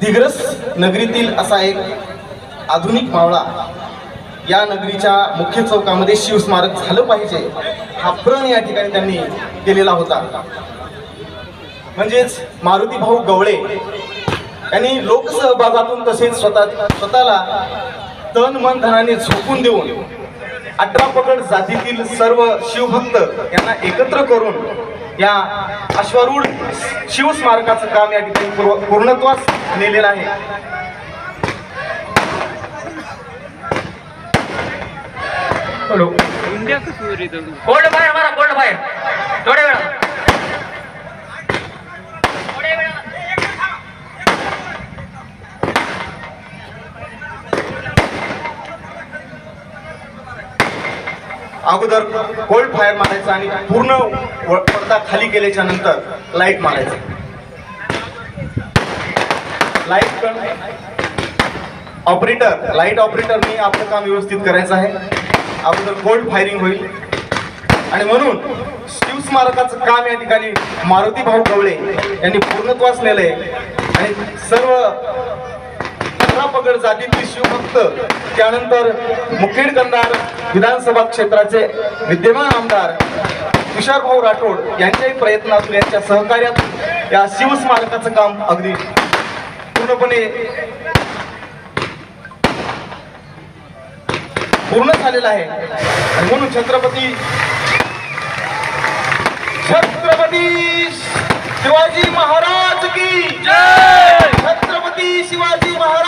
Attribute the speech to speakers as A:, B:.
A: दिग्रस नगरीतील असा एक आधुनिक मावळा या नगरीच्या मुख्य चौकामध्ये शिवस्मारक झालं पाहिजे हा प्रण या ठिकाणी त्यांनी केलेला होता. म्हणजेच मारुती भाऊ गवळे यांनी लोकसहभागातून तसेच स्वतः स्वतःला तन मन धनाने झोकून देऊन अठरा पकड जातीतील सर्व शिवभक्त यांना एकत्र करून या अश्वारूढ शिवस्मारकाचं काम या ठिकाणी पूर्व- पूर्णत्वास नेलेलं आहे. हॅलो
B: गोल्ड बाहेर मारा गोल्ड बाहेर थोड्या वेळा
A: अगोदर कोल्ड फायर मारायचं आणि पूर्ण व- पडदा खाली केल्याच्यानंतर लाइट मारायचं. लाइट ऑपरेटर लाइट ऑपरेटरनी आपलं काम व्यवस्थित करायचं आहे. अगोदर कोल्ड फायरिंग होईल. आणि म्हणून शिवस्मारकाचं काम या ठिकाणी मारुती भाऊ गवळे यांनी पूर्णत्वास नेलंय आणि सर्व पगड जातीतील शिवभक्त. त्यानंतर मुखेड कंदार विधानसभा क्षेत्राचे विद्यमान आमदार तुषारभाऊ राठोड यांच्याही प्रयत्नातून यांच्या सहकार्यातून या शिवस्मारकाचं काम अगदी पूर्णपणे पूर्ण झालेलं आहे. म्हणून छत्रपती छत्रपती शिवाजी महाराज की जय! छत्रपती शिवाजी महाराज